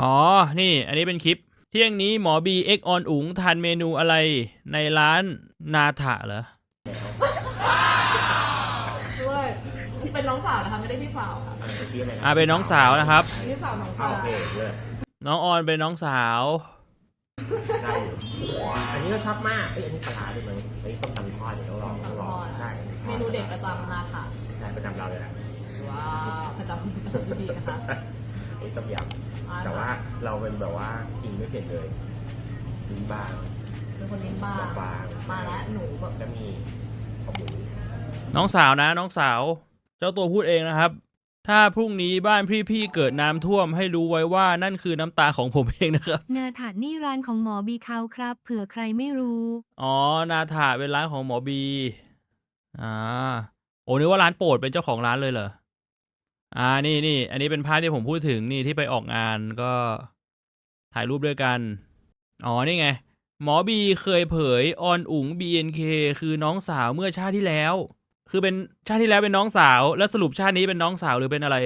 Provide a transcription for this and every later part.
อ๋อ นี่ อันนี้เป็นคลิป เที่ยงนี้หมอบีเอ็กออนอุ๋งทานเมนูอะไรในร้านนาถะเหรอด้วยเป็นน้องสาวนะคะไม่ได้พี่สาวค่ะอ่าเมื่อกี้อะไรนะอ่าเป็นน้องสาวนะครับ พี่สาวน้องอ่าสาวโอเคเลยน้องออนเป็นน้องสาว ได้อยู่อันนี้ก็ชอบมากเอ้ยอันนี้ปลาร้าด้วยไหมอันนี้ส้มตำทอดเดี๋ยวต้องลองต้องลองใช่เมนูเด็ดประจำนาค่ะใช่ประจำเราเลยแหละว้าวประจำประจำพี่บีนะคะอันนี้ต้มยอ่าำ แต่ว่าเราเป็นแบบว่ากินไม่เผ็ดเลยลิ้นบางเป็นคนลิ้นบ้าบางมาแล้วหนูแบบแล้วมีขาวหมูน้องสาวนะ น้องสาว เจ้าตัวพูดเองนะครับ ถ้าพรุ่งนี้บ้านพี่ๆเกิดน้ำท่วมให้รู้ไว้ว่านั่นคือน้ำตาของผมเองนะครับ นาถานี่ร้านของหมอบีเขาครับ เผื่อใครไม่รู้ อ๋อ นาถาเป็นร้านของหมอบี อ่า โอ้นึกว่าร้านโปรดเป็นเจ้าของร้านเลยเหรอ อ่านี่นี่อันนี้เป็นภาพที่ผมพูดถึงนี่ที่ไปออกงานก็ถ่ายรูปด้วยกัน อ๋อนี่ไง หมอบีเคยเผยออนอุ๋ง BNK คือน้องสาวเมื่อชาติที่แล้ว คือเป็นชาติที่แล้วเป็นน้องสาว แล้วสรุปชาตินี้เป็นน้องสาวหรือเป็นอะไร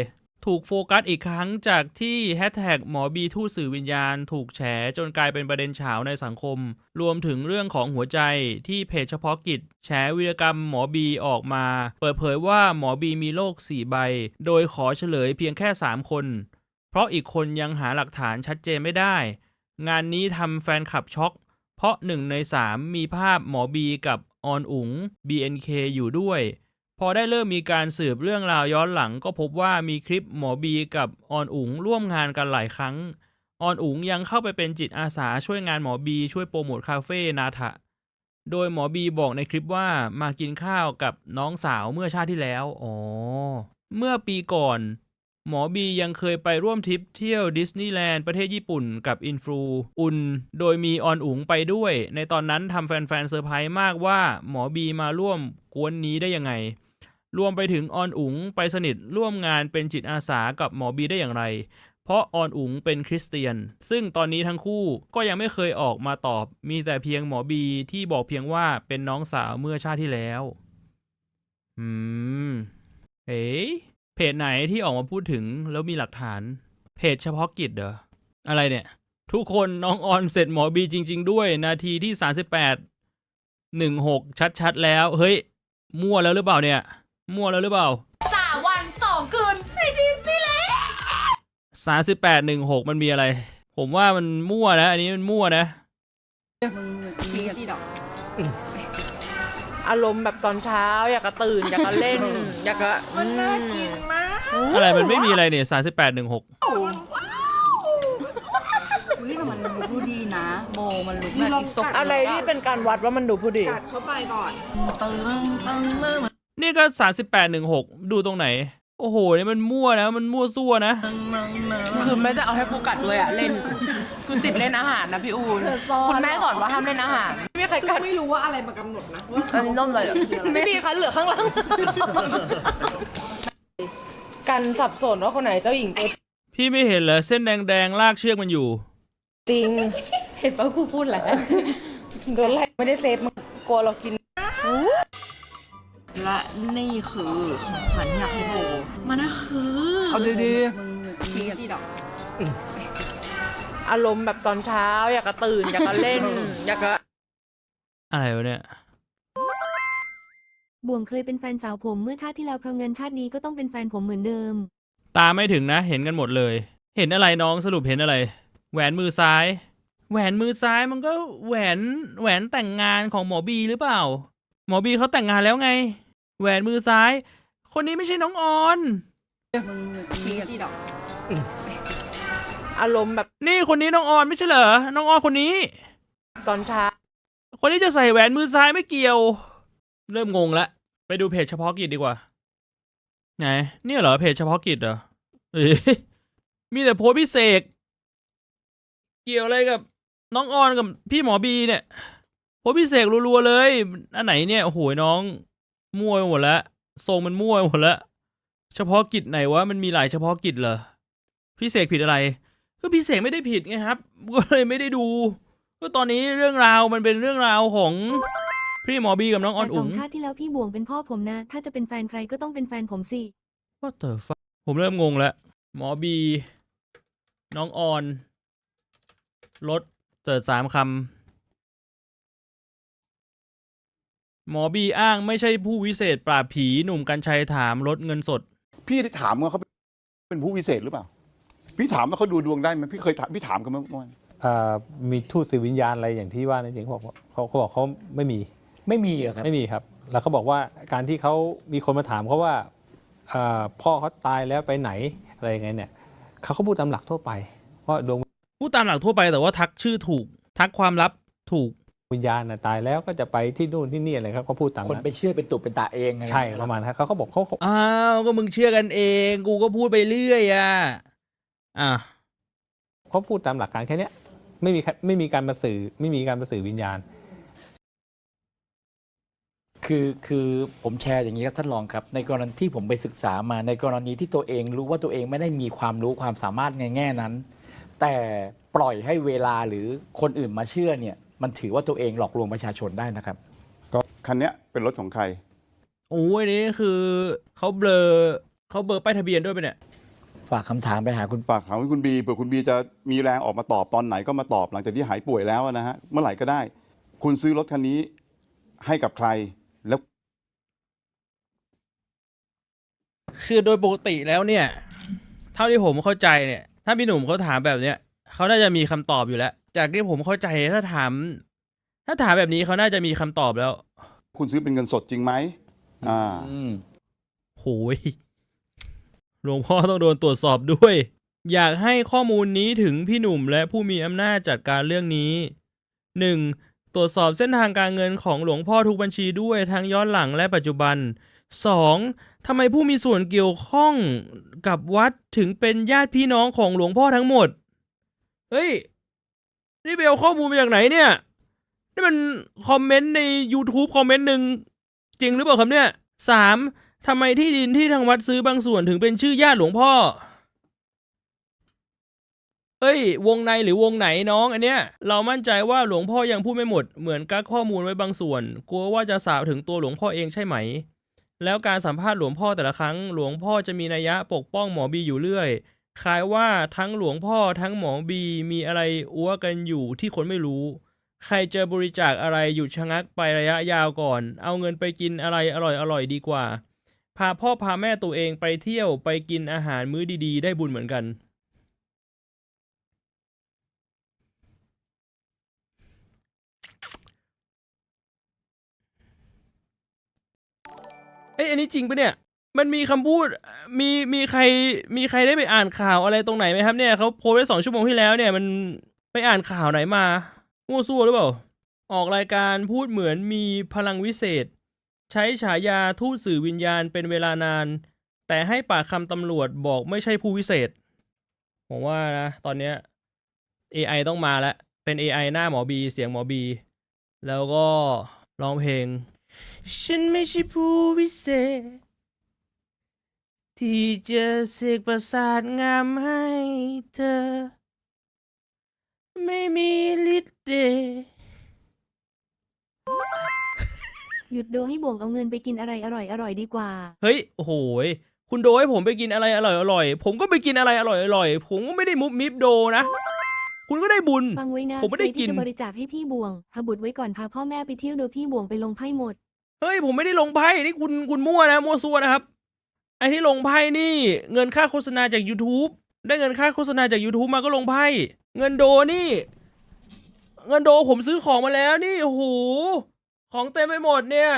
ถูกโฟกัสอีกครั้งจากที่แฮชแท็กหมอบีทูตสื่อวิญญาณ ถูกแฉจนกลายเป็นประเด็นเฉาในสังคม รวมถึงเรื่องของหัวใจที่เพจเฉพาะกิจ แฉวีรกรรมหมอบีออกมา เปิดเผยว่าหมอบีมีโรค4ใบ โดยขอเฉลยเพียงแค่ 3 คน เพราะอีกคนยังหาหลักฐานชัดเจนไม่ได้ งานนี้ทำแฟนคลับช็อก เพราะหนึ่งในสามมีภาพหมอบีกับออนอุ๋ง BNK อยู่ด้วย อได้เริ่มมีการสืบเรื่องราวย้อนหลัง ก็พบว่ามีคลิปหมอบีกับออนอุ๋งร่วมงานกันหลายครั้ง ออนอุ๋งยังเข้าไปเป็นจิตอาสาช่วยงานหมอบีช่วยโปรโมทคาเฟ่นาทะ โดยหมอบีบอกในคลิปว่ามากินข้าวกับน้องสาวเมื่อชาติที่แล้ว อ๋อ เมื่อปีก่อน หมอบียังเคยไปร่วมทริปเที่ยวดิสนีย์แลนด์ประเทศญี่ปุ่นกับอินฟลูอุนโดยมีออนอุ๋งไปด้วย ในตอนนั้นทำแฟนๆเซอร์ไพรส์มากว่าหมอบีมาร่วมกวนนี้ได้ยังไง รวมไปถึงออนอุ๋งไปสนิทร่วมงานเป็นจิตอาสากับหมอบีได้อย่างไร เพราะออนอุ๋งเป็นคริสเตียน ซึ่งตอนนี้ทั้งคู่ก็ยังไม่เคยออกมาตอบ มีแต่เพียงหมอบีที่บอกเพียงว่าเป็นน้องสาวเมื่อชาติที่แล้ว อืม เอ๊ะเพจไหนที่ออกมาพูดถึงแล้วมีหลักฐาน เพจเฉพาะกิจเหรอ อะไรเนี่ย ทุกคนน้องออนเสร็จหมอบีจริง ๆ ด้วยนาทีที่ 38 16 ชัดๆแล้ว เฮ้ย มั่วแล้วหรือเปล่าเนี่ย มั่วแล้วหรือเปล่าสามวันสองคืนในดิสนีย์แลนด์สามสิบแปดหนึ่งหกมันมีอะไร ผมว่ามันมั่วนะ อันนี้มันมั่วนะชี้ที่ดอกอารมณ์แบบตอนเช้า อยากจะตื่น อยากจะเล่น อยากจะมันน่ากินมากอะไรมันไม่มีอะไรเนี่ยสามสิบแปดหนึ่งหกอุ้ยแต่มันดูดีนะโมมันลุกแบบอีสกอะไรที่เป็นการวัดว่ามันดูผู้ดีกัดเข้าไปก่อนตึงตึงตึง นี่ก็สามสิบแปดหนึ่งหกดูตรงไหน โอ้โหนี่มันมั่วนะ มันมั่วซั่วนะ คือแม่จะเอาให้กูกัดด้วยอะเล่นคือติดเล่นอาหารนะพี่อูนเธอซ่อนคุณแม่สอนว่าห้ามเล่นอาหารไม่มีใครกัดไม่รู้ว่าอะไรมากำหนดนะว่าอันนี้ต้มเลยไม่มีค่ะเหลือข้างหล่างกันสับสนว่าคนไหนเจ้าหญิงตัวพี่ไม่เห็นเหรอเส้นแดงๆลากเชือกมันอยู่ จริง เห็นปะกูพูดแหละโดนไล่ไม่ได้เซฟมึงกลัวเรากิน และนี่คือของขวัญอยากให้โบ มันนะคือเอาดีมึงชี้ที่ดอกๆ อารมณ์แบบตอนเช้า อยากจะตื่น อยากจะเล่น อยากจะ อะไรวะเนี่ย บ่วงเคยเป็นแฟนสาวผมเมื่อชาติที่แล้วเพราะเงินชาตินี้ก็ต้องเป็นแฟนผมเหมือนเดิม ตาไม่ถึงนะ เห็นกันหมดเลย เห็นอะไรน้องสรุปเห็นอะไร แหวนมือซ้าย แหวนมือซ้ายมันก็แหวนแหวนแต่งงานของหมอบีหรือเปล่า หมอบีเขาแต่งงานแล้วไง แหวนมือซ้าย คนนี้ไม่ใช่น้องออน มึงชี้ที่ดอกอารมณ์แบบนี่คนนี้น้องออนไม่ใช่เหรอ น้องออนคนนี้ ตอนเช้าคนนี้จะใส่แหวนมือซ้ายไม่เกี่ยว เริ่มงงละไปดูเพจเฉพาะกิจดีกว่า ไหนเนี่ยเหรอเพจเฉพาะกิจเหรอเอ้ยมีแต่โพสต์พิเศษ เกี่ยวอะไรกับน้องออนกับพี่หมอบีเนี่ยโพสต์พิเศษรัวๆเลย อันไหนเนี่ยโอ้โหน้อง มั่วไปหมดแล้วทรงมันมั่วไปหมดแล้วเฉพาะกิจไหนวะมันมีหลายเฉพาะกิจเหรอพี่เสกผิดอะไรก็พี่เสกไม่ได้ผิดไงครับก็เลยไม่ได้ดูก็ตอนนี้เรื่องราวมันเป็นเรื่องราวของพี่หมอบีกับน้องออนแต่สอุ๋องงชาติที่แล้วพี่บ่วงเป็นพ่อผมนะ ถ้าจะเป็นแฟนใครก็ต้องเป็นแฟนผมสิ What the fuck ผมเริ่มงงแล้ว หมอบี น้องออน รถเจิดสามคำ หมอบีอ้างไม่ใช่ผู้วิเศษปราบผีหนุ่มกัญชัยถามลดเงินสด พี่ได้ถามว่าเขาเป็นผู้วิเศษหรือเปล่า พี่ถามว่าเขาดูดวงได้ไหมพี่เคยถามพี่ถามเขาไหมเมื่อวานเอ่อมีทูตสื่อวิญญาณอะไรอย่างที่ว่านั่นจริงเขาบอกว่าเขาเขาบอกเขาไม่มีไม่มีเหรอครับไม่มีครับ แล้วเขาบอกว่าการที่เขามีคนมาถามเขาว่าเอ่อพ่อเขาตายแล้วไปไหนอะไรยังไงเนี่ยเขาก็พูดตามหลักทั่วไปว่าดวงพูดตามหลักทั่วไปแต่ว่าทักชื่อถูก ทักความลับถูก วิญญาณน่ะตายแล้วก็จะไปที่นู่นที่นี่อะไรครับก็พูดตามคนนั้นไปเชื่อเป็นตุเป็นตาเองอไใช่ประมาณนั้นเขาเขาบอกเขาเขาอ้าวก็มึงเชื่อกันเอง กูก็พูดไปเรื่อยอะอะเขาพูดตามหลักการแค่เนี้ยไม่มีใครไม่มีการมาสื่อไม่มีการมาสื่อวิญญาณ คือคือผมแชร์อย่างนี้ครับท่านรองครับ ในกรณีที่ผมไปศึกษามาในกรณีที่ตัวเองรู้ว่าตัวเองไม่ได้มีความรู้ความสามารถในแง่นั้น แต่ปล่อยให้เวลาหรือคนอื่นมาเชื่อเนี่ย มันถือว่าตัวเองหลอกลวงประชาชนได้นะครับคันเนี้ยเป็นรถของใครโอ้ยอันนี้คือเขาเบลอเขาเบลอป้ายทะเบียนด้วยไปะเนี่ย ฝากคำถามไปหาคุณฝากถามให้คุณบีเผื่อคุณบีจะมีแรงออกมาตอบตอนไหนก็มาตอบหลังจากที่หายป่วยแล้วนะฮะเมื่อไหร่ก็ได้ คุณซื้อรถคันนี้ให้กับใครแล้ว คือโดยปกติแล้วเนี่ย เท่าที่ผมเข้าใจเนี่ย ถ้าพี่หนุ่มเขาถามแบบเนี้ยเขาน่าจะมีคำตอบอยู่แล้ว จากที่ผมเข้าใจถ้าถาม ถ้าถามแบบนี้เขาน่าจะมีคำตอบแล้วคุณซื้อเป็นเงินสดจริงไหมอ่า อืม โหยหลวงพ่อต้องโดนตรวจสอบด้วย อยากให้ข้อมูลนี้ถึงพี่หนุ่มและผู้มีอำนาจจัดการเรื่องนี้ 1. ตรวจสอบเส้นทางการเงินของหลวงพ่อทุกบัญชีด้วยทั้งย้อนหลังและปัจจุบัน 2. ทำไมผู้มีส่วนเกี่ยวข้องกับวัดถึงเป็นญาติพี่น้องของหลวงพ่อทั้งหมด เฮ้ย นี่ไปเอาข้อมูลมาจากไหนเนี่ย นี่มันคอมเมนต์ใน YouTube คอมเมนต์หนึ่งจริงหรือเปล่าครับเนี่ยสามทำไมที่ดินที่ทางวัดซื้อบางส่วนถึงเป็นชื่อญาติหลวงพ่อ เอ้ย วงในหรือวงไหนน้องอันเนี้ย เรามั่นใจว่าหลวงพ่อยังพูดไม่หมด เหมือนกักข้อมูลไว้บางส่วน กลัวว่าจะสาวถึงตัวหลวงพ่อเองใช่ไหม แล้วการสัมภาษณ์หลวงพ่อแต่ละครั้ง หลวงพ่อจะมีนัยยะปกป้องหมอบีอยู่เรื่อย คล้ายว่าทั้งหลวงพ่อทั้งหมอบีมีอะไรอ้วกันอยู่ที่คนไม่รู้ ใครจะบริจาคอะไรหยุดชะงักไประยะยาวก่อน เอาเงินไปกินอะไรอร่อยๆดีกว่า พาพ่อพาแม่ตัวเองไปเที่ยวไปกินอาหารมื้อดี ๆ ได้บุญเหมือนกันเอ้ยอันนี้จริงปะเนี่ย มันมีคำพูดมีมีใครมีใครได้ไปอ่านข่าวอะไรตรงไหนไหมครับเนี่ยเขาโพสไว้สองชั่วโมงที่แล้วเนี่ยมันไปอ่านข่าวไหนมามั่วซั่วหรือเปล่า ออกรายการพูดเหมือนมีพลังวิเศษ ใช้ฉายาทูตสื่อวิญญาณเป็นเวลานาน แต่ให้ปากคำตำรวจบอกไม่ใช่ผู้วิเศษ ผมว่านะตอนเนี้ย AI ต้องมาแล้ว เป็น AI หน้าหมอบีเสียงหมอบี แล้วก็ร้องเพลง ฉันไม่ใช่ผู้วิเศษ ที่จะเสกประสาทงามให้เธอ ไม่มีฤทธิ์เดชหยุดโดให้บ่วงเอาเงินไปกินอะไรอร่อยอร่อยดีกว่า เฮ้ยโอ้โหยคุณโดให้ผมไปกินอะไรอร่อยอร่อยๆผมก็ไปกินอะไรอร่อยอร่อยๆผมก็ไม่ได้มุบมิบโดนะ คุณก็ได้บุญ ฟังไว้นะผมไม่ได้ใครกิที่นจะบริจาคให้พี่บ่วงพาบุตรไว้ก่อนพาพ่อแม่ไปเที่ยวโดยพี่บ่วงไปลงไพ่หมด เฮ้ยผมไม่ได้ลงไพ่นี่คุณคุณมั่วนะมั่วซัวนะครับ ไอ้ที่ลงไพ่นี่เงินค่าโฆษณาจาก YouTube ได้เงินค่าโฆษณาจาก YouTube มาก็ลงไพ่ เงินโดนี่ เงินโดผมซื้อของมาแล้วนี่โอ้โหของเต็มไปหมดเนี่ย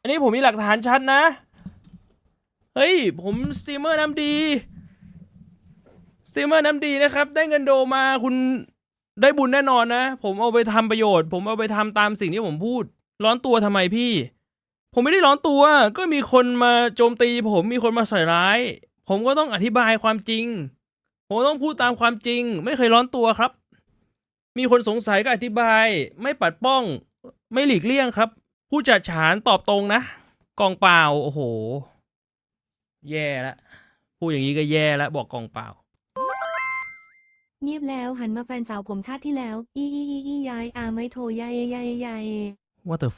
อันนี้ผมมีหลักฐานชัดนะ เฮ้ย ผมสตรีมเมอร์น้ำดีสตรีมเมอร์น้ำดีนะครับ ได้เงินโดมาคุณได้บุญแน่นอนนะ ผมเอาไปทำประโยชน์ ผมเอาไปทำตามสิ่งที่ผมพูด ร้อนตัวทำไมพี่ ผมไม่ได้ร้อนตัว ก็มีคนมาโจมตี ผมมีคนมาใส่ร้าย ผมก็ต้องอธิบายความจริง ผมต้องพูดตามความจริง ไม่เคยร้อนตัวครับ มีคนสงสัยก็อธิบาย ไม่ปัดป้อง ไม่หลีกเลี่ยงครับ ผู้จัดฉานตอบตรงนะกองเปล่าโอ้โห แย่ละพูดอย่างนี้ก็แย่แล้วบอกกองเปล่า เงียบแล้วหันมาแฟนสาวผมชาติที่แล้ว อีอีอีอียายอาไม่โทรยายยายยาย What the f